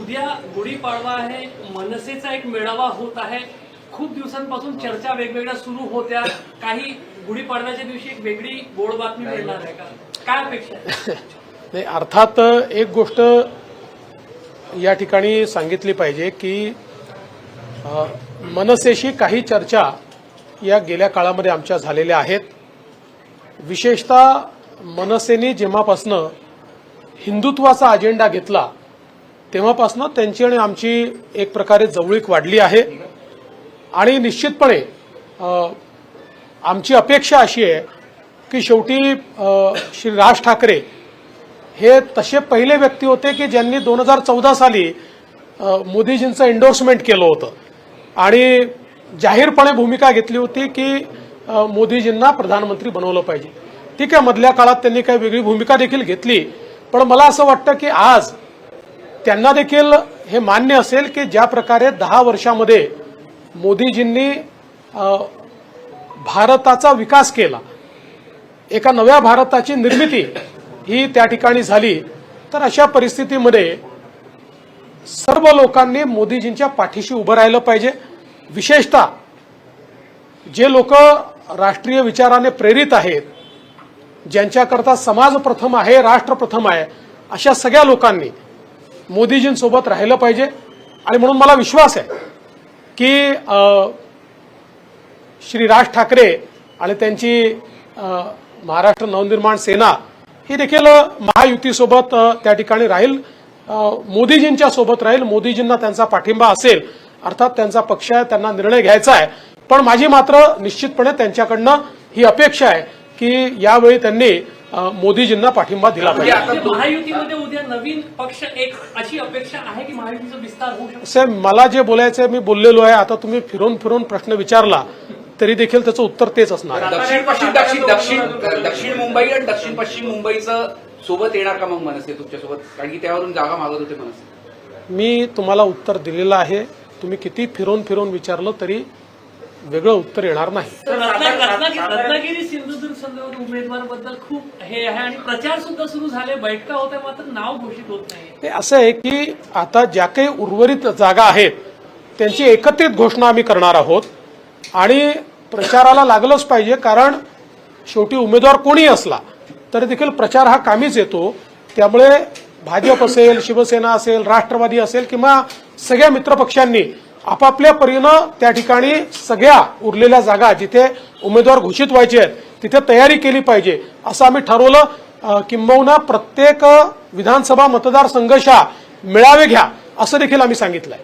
उद्या गुढीपाडवा आहे मनसेचा एक मेळावा होत आहे. खूप दिवसांपासून चर्चा वेगवेगळ्या सुरू होत्या. काही गुढीपाडव्याच्या दिवशी एक वेगळी गोड बातमी मिळणार आहे का? काय अपेक्षा नाही अर्थात एक गोष्ट या ठिकाणी सांगितली पाहिजे की मनसेशी काही चर्चा या गेल्या काळामध्ये आमच्या झालेल्या आहेत. विशेषतः मनसेने जेव्हापासनं हिंदुत्वाचा अजेंडा घेतला तेव्हापासनं त्यांची आणि आमची एक प्रकारे जवळीक वाढली आहे. आणि निश्चितपणे आमची अपेक्षा अशी आहे की शेवटी श्री राज ठाकरे हे तसे पहिले व्यक्ती होते की ज्यांनी दोन हजार चौदा साली मोदीजींचं एन्डोर्समेंट केलं होतं. आणि जाहीरपणे भूमिका घेतली होती की मोदीजींना प्रधानमंत्री बनवलं पाहिजे. ठीक आहे मधल्या काळात त्यांनी काही वेगळी भूमिका देखील घेतली पण मला असं वाटतं की आज त्यांना देखील हे मान्य असेल की ज्या प्रकारे दहा वर्षामध्ये मोदीजींनी भारताचा विकास केला. एका नव्या भारताची निर्मिती ही त्या ठिकाणी झाली. तर अशा परिस्थितीमध्ये सर्व लोकांनी मोदीजींच्या पाठीशी उभं राहिलं पाहिजे. विशेषतः जे लोक राष्ट्रीय विचाराने प्रेरित आहेत ज्यांच्याकरता समाज प्रथम आहे राष्ट्र प्रथम आहे अशा सगळ्या लोकांनी मोदीजींसोबत राहिलं पाहिजे. आणि म्हणून मला विश्वास आहे की श्री राज ठाकरे आणि त्यांची महाराष्ट्र नवनिर्माण सेना ही देखील महायुतीसोबत त्या ठिकाणी राहील. मोदीजींच्या सोबत राहील. मोदीजींना त्यांचा पाठिंबा असेल अर्थात त्यांचा पक्ष आहे त्यांना निर्णय घ्यायचा आहे. पण माझी मात्र निश्चितपणे त्यांच्याकडनं ही अपेक्षा आहे की यावेळी त्यांनी मोदीजींना पाठिंबा दिला पाहिजे. म्हणजे महायुतीमध्ये उद्या नवीन पक्ष एक अशी अपेक्षा आहे की महायुतीचा विस्तार होऊ शकतो? साहेब मला जे बोलायचं आहे मी बोललेलो आहे. आता तुम्ही फिरून फिरून प्रश्न विचारला तरी देखील त्याचं उत्तर तेच असणार. आहे दक्षिण पश्चिम दक्षिण दक्षिण दक्षिण मुंबई आणि दक्षिण पश्चिम मुंबईचं सोबत येणार का मग मनसे तुमच्यासोबत? कारण की त्यावरून जागा मागत होते मनसे. मी तुम्हाला उत्तर दिलेलं आहे. तुम्ही किती फिरून फिरून विचारलं तरी वेगळं उत्तर येणार नाही. रत्नागिरी सिंधुदुर्ग संदर्भात उमेदवाराबद्दल खूप हे आहे आणि प्रचार सुद्धा सुरू झाले. बैठका होत्या मात्र नाव घोषित होत नाही. हे असं आहे की आता ज्या काही उर्वरित जागा आहेत त्यांची एकत्रित घोषणा आम्ही करणार आहोत. आणि प्रचाराला लागलंच पाहिजे कारण शेवटी उमेदवार कोणी असला तरी देखील प्रचार हा कामीच येतो. त्यामुळे भाजप असेल शिवसेना असेल राष्ट्रवादी असेल किंवा सगळ्या मित्रपक्षांनी आपापल्या परीनं त्या ठिकाणी सगळ्या उरलेल्या जागा जिथे उमेदवार घोषित व्हायचे आहेत तिथे तयारी केली पाहिजे असं आम्ही ठरवलं. किंबहुना प्रत्येक विधानसभा मतदारसंघशा मेळावे घ्या असं देखील आम्ही सांगितलंय.